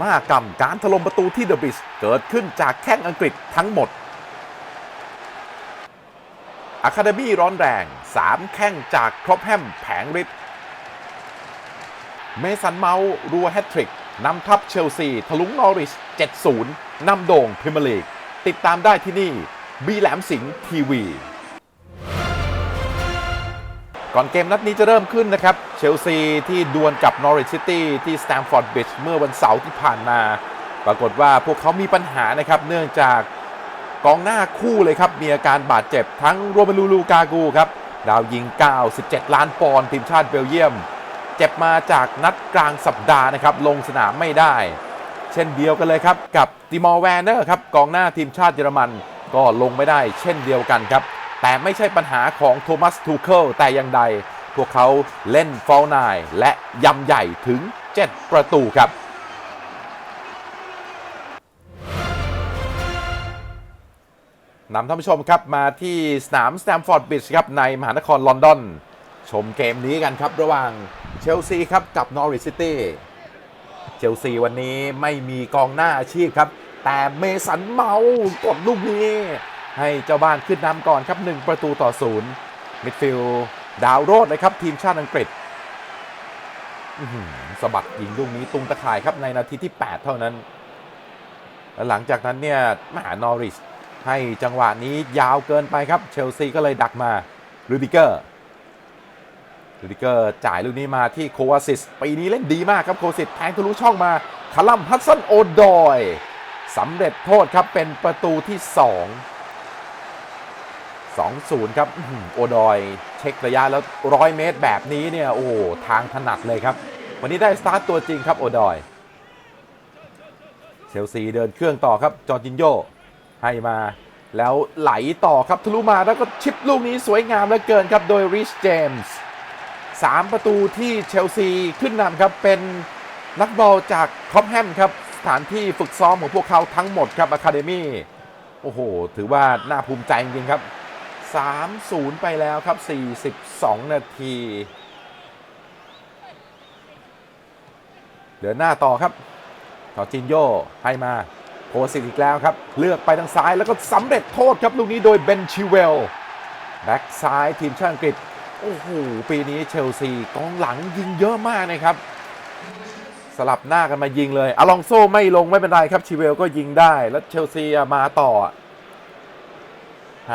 มหากรรมการถล่มประตูที่เดอะบิสเกิดขึ้นจากแข้งอังกฤษทั้งหมดอะคาเดมี่ร้อนแรง 3 แข้งจากครอบแฮมแผงฤทธิ์เมสันเมาส์รัวแฮตทริกนำทัพเชลซี ทะลุงนอริช 7-0 นำโด่งพรีเมียร์ลีก ติดตามได้ที่นี่ บีแหลมสิงห์ทีวี ก่อนเกมนัดนี้จะเริ่มขึ้นนะครับ เชลซีที่ดวลกับนอริ c ซิตี้ที่สแตมฟอร์ดบริดจ์เมื่อวันเสาร์ที่ผ่านมา ปรากฏว่าพวกเขามีปัญหานะครับ เนื่องจากกองหน้าคู่เลยครับ มีอาการบาดเจ็บทั้งโรเมลูลูกากูครับ ดาวยิง 97 ล้านปอนด์ทีมชาติเบลเยียม เจ็บมาจากนัดกลางสัปดาห์นะครับ ลงสนามไม่ได้ เช่นเดียวกันเลยครับ กับติมอร์แวนเนอร์ครับกองหน้าทีมชาติเยอรมันก็ลงไม่ได้ เช่นเดียวกันครับ แต่ไม่ใช่ปัญหาของโทมัสทูเคิลแต่อย่างใด พวกเขาเล่นฟอลนายและยำใหญ่ถึง 7 ประตูครับนำท่านผู้ชมครับมาที่สนามสแตมฟอร์ดบริดจ์ครับในมหานครลอนดอน ชมเกมนี้กันครับ ระหว่างเชลซีครับกับนอริ c ซิตี้เชลซีวันนี้ไม่มีกองหน้าอาชีพครับ แต่เมสันเมากดลูกนี้ ให้เจ้าบ้านขึ้นนำก่อนครับ 1 ประตูต่อศูนย์มิดฟิลด์ดาวโรดเลยครับ ทีมชาติอังกฤษสะบัดยิงลูกนี้ตุงตะข่ายครับในนาทีที่ 8 เท่านั้นและหลังจากนั้นเนี่ยมหานอริชให้จังหวะนี้ยาวเกินไปครับ เชลซีก็เลยดักมารูดิเกอร์ลูดิเกอร์จ่ายลูกนี้มาที่โควาซิสปีนี้เล่นดีมากครับโควาซิสแทงทะลุช่องมาคาลัมฮัตสันโอดอยสำเร็จโทษครับเป็นประตูที่ 2 2-0 ครับโอดอยเช็คระยะแล้วร้อยเมตรแบบนี้เนี่ยโอ้ทางถนัดเลยครับ วันนี้ได้สตาร์ทตัวจริงครับโอดอย เชลซีเดินเครื่องต่อครับจอร์จินโยให้มาแล้วไหลต่อครับทะลุมาแล้วก็ชิปลูกนี้สวยงามเหลือเกินครับ โดยริชเจมส์3ประตูที่เชลซีขึ้นนำครับ เป็นนักบอลจากคอปแฮมครับ สถานที่ฝึกซ้อมของพวกเขาทั้งหมดครับอะคาเดมี่โอ้โห ถือว่าน่าภูมิใจจริงครับ 3-0 ไปแล้วครับ 42 นาที เดินหน้าต่อครับต่อจินโยให้มาโพสิตอีกแล้วครับ เลือกไปทางซ้ายแล้วก็สำเร็จโทษครับ ลูกนี้โดยเบนชิเวล แบ็กซ้ายทีมชาติอังกฤษ โอ้โห ปีนี้เชลซีกองหลังยิงเยอะมากนะครับ สลับหน้ากันมายิงเลยอลองโซไม่ลงไม่เป็นไรครับชิเวลก็ยิงได้ แล้วเชลซีมาต่อ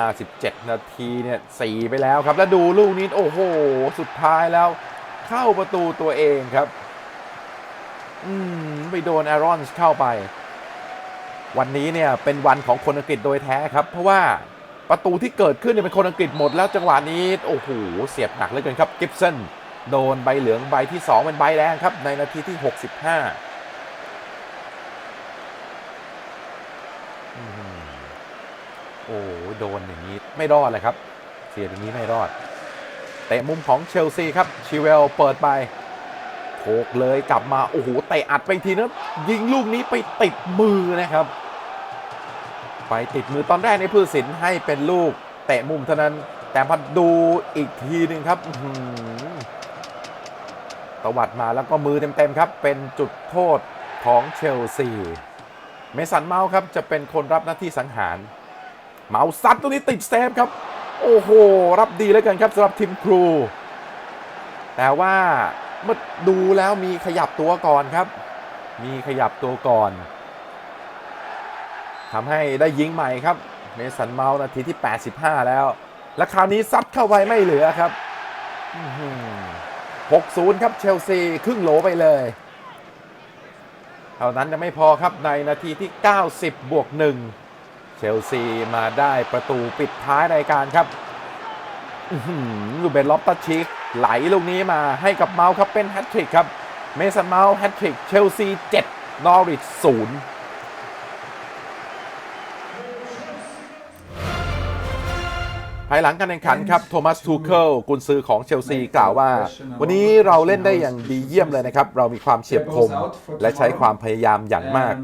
57 นาทีเนี่ยสี่ไปแล้วครับ แล้วดูลูกนี้โอ้โห สุดท้ายแล้ว เข้าประตูตัวเองครับ อืม ไปโดนแอรอนเข้าไป วันนี้เนี่ยเป็นวันของคนอังกฤษโดยแท้ครับ เพราะว่าประตูที่เกิดขึ้นเนี่ยเป็นคนอังกฤษหมดแล้วจังหวะนี้โอ้โหเสียบหนักเหลือเกินครับกิฟสันโดนใบเหลืองใบที่ 2 เป็นใบแดงครับ ในนาทีที่ 65 โอ้โหโดนอย่างนี้ไม่รอดเลยครับ เสียอย่างนี้ไม่รอด เตะมุมของเชลซีครับชิเวลเปิดไปโขกเลยกลับมา โอ้โหเตะอัดไปทีนะยิงลูกนี้ไปติดมือนะครับ ไปติดมือตอนแรกในผู้สินให้เป็นลูก เตะมุมเท่านั้น แต่พอดูอีกทีหนึ่งครับตวัดมาแล้วก็มือเต็มๆครับ เป็นจุดโทษของเชลซี เมสันเมาส์ครับจะเป็นคนรับหน้าที่สังหาร เมาซัดตัวนี้ติดเซฟครับ โอ้โห รับดีเลือเกินครับสำหรับทีมครู แต่ว่าเมื่อดูแล้วมีขยับตัวก่อนครับ มีขยับตัวก่อนทำให้ได้ยิงใหม่ครับ เมสันเมานาทีที่ 85 แล้ว และคราวนี้ซัดเข้าไปไม่เหลือครับ6-0 ครับเชลซี ครึ่งโหลไปเลยเท่านั้นยังไม่พอครับในนาทีที่ 90 บวก 1 ชลซีมาได้ประตูปิดท้ายรายการครับลูเบนล็อบตัชชิกไหลลูกนี้มาให้กับเมาส์ครับเป็นแฮตทริกครับ เมสันเมาส์แฮตทริกเชลซี 7 นอริช0ายหลังการแข่งขันครับโทมัสทูเคิลกุนซือของเชลซีกล่าวว่า วันนี้เราเล่นได้อย่างดีเยี่ยมเลยนะครับ เรามีความเฉียบคม และใช้ความพยายามอย่างมาก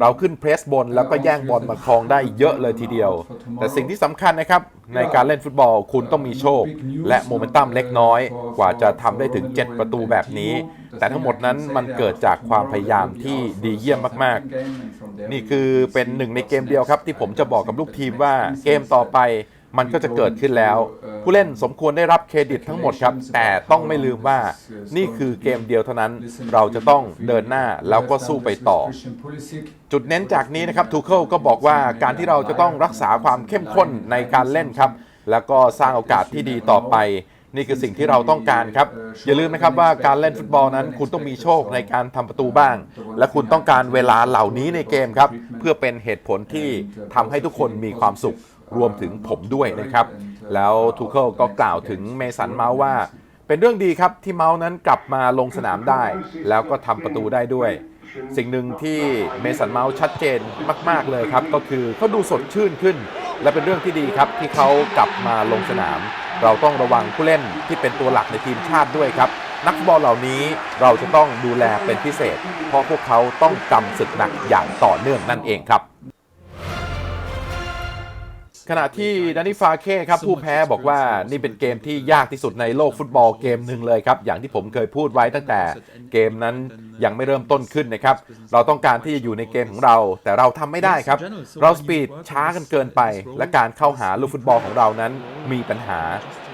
เราขึ้นเพรสบนแล้วก็แย่งบอลมาครองได้เยอะเลยทีเดียว แต่สิ่งที่สำคัญนะครับ ในการเล่นฟุตบอลคุณต้องมีโชค และโมเมนตัมเล็กน้อย กว่าจะทำได้ถึง 7 ประตูแบบนี้ แต่ทั้งหมดนั้นมันเกิดจากความพยายามที่ดีเยี่ยมมากๆ นี่คือเป็นหนึ่งในเกมเดียวครับ ที่ผมจะบอกกับลูกทีมว่าเกมต่อไป มันก็จะเกิดขึ้นแล้ว ผู้เล่นสมควรได้รับเครดิตทั้งหมดครับ แต่ต้องไม่ลืมว่านี่คือเกมเดียวเท่านั้น เราจะต้องเดินหน้าแล้วก็สู้ไปต่อ จุดเน้นจากนี้นะครับทูเคิลก็บอกว่าการที่เราจะต้องรักษาความเข้มข้นในการเล่นครับ แล้วก็สร้างโอกาสที่ดีต่อไปนี่คือสิ่งที่เราต้องการครับ อย่าลืมนะครับว่าการเล่นฟุตบอลนั้น คุณต้องมีโชคในการทำประตูบ้าง และคุณต้องการเวลาเหล่านี้ในเกมครับ เพื่อเป็นเหตุผลที่ทำให้ทุกคนมีความสุข รวมถึงผมด้วยนะครับ แล้วทูเคิลก็กล่าวถึงเมสันเมาส์ว่า เป็นเรื่องดีครับที่เมาส์นั้นกลับมาลงสนามได้ แล้วก็ทำประตูได้ด้วย สิ่งหนึ่งที่เมสันเมาส์ชัดเจนมาก ๆเลยครับ ก็คือเขาดูสดชื่นขึ้น และเป็นเรื่องที่ดีครับที่เขากลับมาลงสนาม เราต้องระวังผู้เล่นที่เป็นตัวหลักในทีมชาติด้วยครับนักฟุตบอลเหล่านี้เราจะต้องดูแลเป็นพิเศษ เพราะพวกเขาต้องกำศึกหนักอย่างต่อเนื่องนั่นเองครับ ขณะที่ดานิฟาเค้ครับผู้แพ้บอกว่านี่เป็นเกมที่ยากที่สุดในโลกฟุตบอลเกมหนึ่งเลยครับ อย่างที่ผมเคยพูดไว้ตั้งแต่เกมนั้นยังไม่เริ่มต้นขึ้นนะครับ เราต้องการที่จะอยู่ในเกมของเรา แต่เราทำไม่ได้ครับ เราสปีดช้ากันเกินไป และการเข้าหาลูกฟุตบอลของเรานั้นมีปัญหา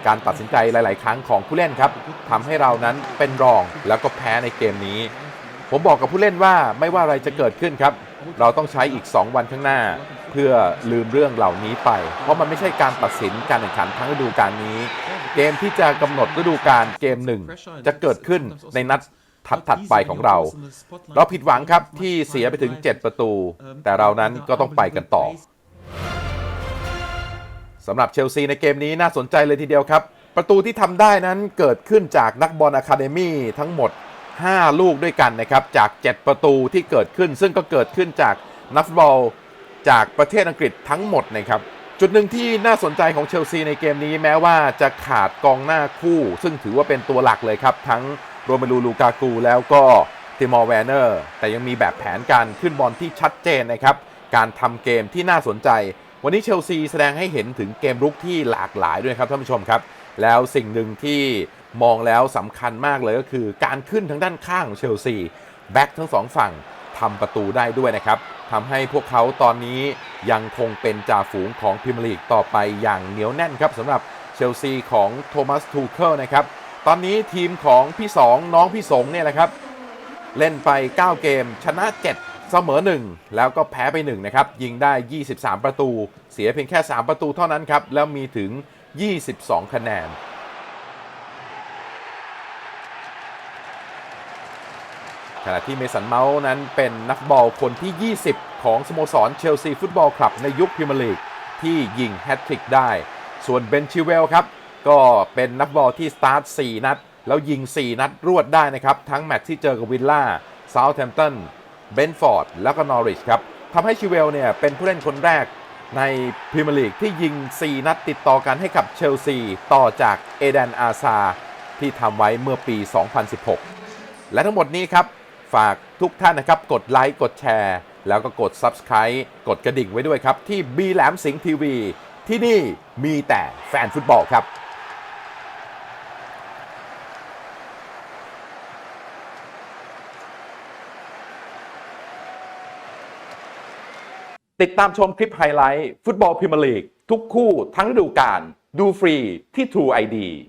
การตัดสินใจหลาย ๆ ครั้งของผู้เล่นครับทำให้เรานั้นเป็นรองแล้วก็แพ้ในเกมนี้ ผมบอกกับผู้เล่นว่าไม่ว่าอะไรจะเกิดขึ้นครับ เราต้องใช้อีก 2 วันข้างหน้า เพื่อลืมเรื่องเหล่านี้ไป เพราะมันไม่ใช่การตัดสินการแข่งขันทั้งฤดูกาลนี้ เกมที่จะกำหนดฤดูกาลเกมหนึ่งจะเกิดขึ้นในนัดถัดๆไปของเรา เราผิดหวังครับที่เสียไปถึง 7 ประตู แต่เรานั้นก็ต้องไปกันต่อสำหรับเชลซีในเกมนี้น่าสนใจเลยทีเดียวครับ ประตูที่ทำได้นั้นเกิดขึ้นจากนักบอลอะคาเดมี่ทั้งหมด 5 ลูกด้วยกันนะครับจาก 7 ประตูที่เกิดขึ้น ซึ่งก็เกิดขึ้นจากนักฟุตบอลจากประเทศอังกฤษทั้งหมดนะครับจุดหนึ่งที่น่าสนใจของเชลซีในเกมนี้แม้ว่าจะขาดกองหน้าคู่ ซึ่งถือว่าเป็นตัวหลักเลยครับ ทั้งโรเมลูลูกากูแล้วก็ติมอร์แวนเนอร์แต่ยังมีแบบแผนการขึ้นบอลที่ชัดเจนนะครับ การทำเกมที่น่าสนใจ วันนี้เชลซีแสดงให้เห็นถึงเกมรุกที่หลากหลายด้วยครับท่านผู้ชมครับ แล้วสิ่งหนึ่งที่ มองแล้วสำคัญมากเลยก็คือ การขึ้นทางด้านข้างของเชลซีแบ็กทั้งสองฝั่งทำประตูได้ด้วยนะครับทำให้พวกเขาตอนนี้ยังคงเป็นจ่าฝูงของพรีเมียร์ลีกต่อไปอย่างเหนียวแน่นครับสำหรับเชลซีของโทมัสทูเคิลนะครับตอนนี้ทีมของพี่สองน้องพี่สงเนี่ยแหละครับ เล่นไป 9 เกม ชนะ 7 เสมอ 1 แล้วก็แพ้ไป 1 นะครับ ยิงได้ 23 ประตู เสียเพียงแค่ 3 ประตูเท่านั้นครับ แล้วมีถึง 22 คะแนน ขณะที่เมสันเมาส์นั้นเป็นนักบอลคนที่ 20 ของสโมสรเชลซีฟุตบอลคลับในยุคพรีเมียร์ลีกที่ยิงแฮตทริกได้ ส่วนเบนชิเวลครับ ก็เป็นนักบอลที่สตาร์ท 4 นัด แล้วยิง 4 นัดรวดได้นะครับ ทั้งแมตช์ที่เจอกับวิลล่าเซาท์แฮมป์ตันเบนฟอร์ดแล้วก็นอริชครับทำให้ชิเวลเนี่ยเป็นผู้เล่นคนแรกในพรีเมียร์ลีกที่ยิง 4 นัดติดต่อกันให้กับเชลซีต่อจากเอเดนอาซาที่ทำไว้เมื่อปี 2016 และทั้งหมดนี้ครับ ฝากทุกท่านนะครับ กดไลค์กดแชร์ แล้วก็กด Subscribe กดกระดิ่งไว้ด้วยครับ ที่บีแหลมสิงห์ทีวี ที่นี่มีแต่แฟนฟุตบอลครับติดตามชมคลิปไฮไลท์ ฟุตบอลพรีเมียร์ลีก ทุกคู่ทั้งฤดูกาลดูฟรีที่ True ID